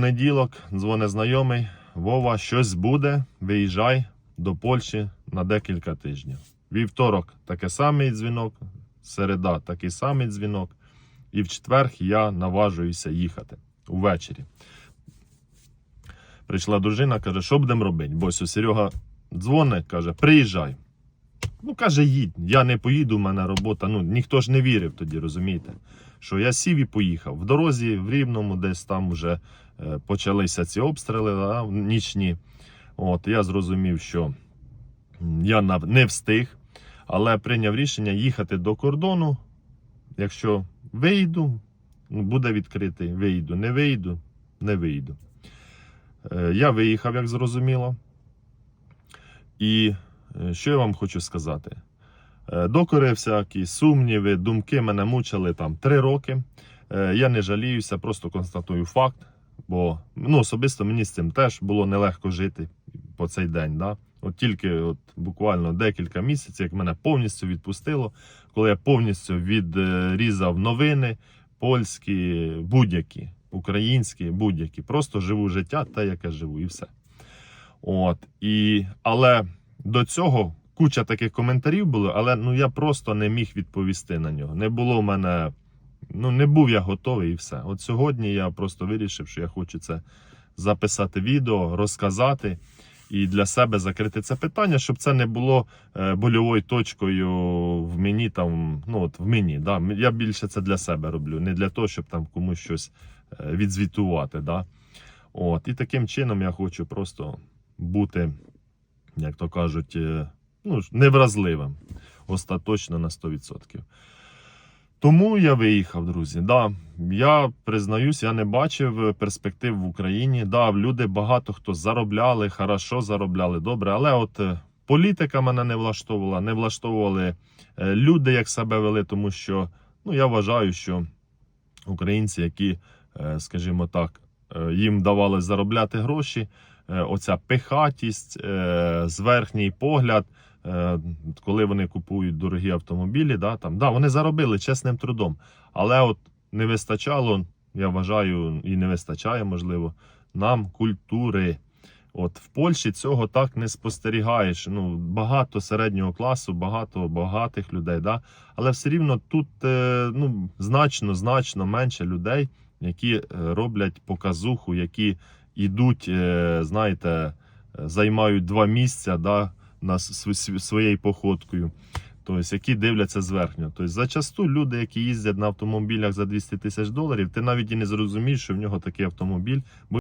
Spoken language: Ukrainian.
Неділок дзвоне знайомий. Вова, щось буде, виїжджай до Польщі на декілька тижнів. Вівторок такий самий дзвінок, середа такий самий дзвінок. І в четвер я наважуюся їхати увечері. Прийшла дружина, каже, що будемо робити? Босю Серега дзвонить, каже, приїжджай. Ну, каже, їдь. Я не поїду, в мене робота. Ну, ніхто ж не вірив тоді, розумієте? Що я сів і поїхав. В дорозі, в Рівному, десь там вже е, почалися ці обстріли да, нічні. От, я зрозумів, що я не встиг, але прийняв рішення їхати до кордону. Якщо вийду, буде відкритий, вийду. Не вийду, не вийду. Е, Я виїхав, як зрозуміло. І що я вам хочу сказати? Е, Докори всякі, сумніви, думки мене мучили там три роки. Е, Я не жаліюся, просто констатую факт. Бо ну, особисто мені з цим теж було нелегко жити по цей день. Да? От тільки от, буквально декілька місяців, як мене повністю відпустило, коли я повністю відрізав новини, польські, будь-які, українські, будь-які. Просто живу життя, те, яке живу, і все. От, і, але до цього куча таких коментарів було, але ну, я просто не міг відповісти на нього. Не було в мене, ну не був я готовий і все. От сьогодні я просто вирішив, що я хочу це записати відео, розказати і для себе закрити це питання, щоб це не було е, больовою точкою в мені там. Ну от в мені. Да? Я більше це для себе роблю, не для того, щоб там комусь щось е, відзвітувати. Да? От, і таким чином я хочу просто бути, як то кажуть, е, ну, невразливим остаточно на 100%. Тому я виїхав, друзі. Да, я признаюсь, я не бачив перспектив в Україні. Да, люди багато хто заробляли, хорошо заробляли, добре, але от е, політика мене не влаштовувала, не влаштовували е, люди, як себе вели, тому що ну, я вважаю, що українці, які, е, скажімо так, е, їм давали заробляти гроші, е, оця пихатість, е, зверхній погляд, е, коли вони купують дорогі автомобілі, да, там, да, вони заробили чесним трудом. Але от не вистачало, я вважаю, і не вистачає, можливо, нам культури. От в Польщі цього так не спостерігаєш. Ну, багато середнього класу, багато багатих людей, да? але все рівно тут е, ну, значно, значно менше людей, які е, роблять показуху, які йдуть, е, знаєте, займають два місця да, на св- св- своєю походкою. Тобто, які дивляться зверхньо. Тобто, зачасту люди, які їздять на автомобілях за 200 тисяч доларів, ти навіть і не зрозумієш, що в нього такий автомобіль.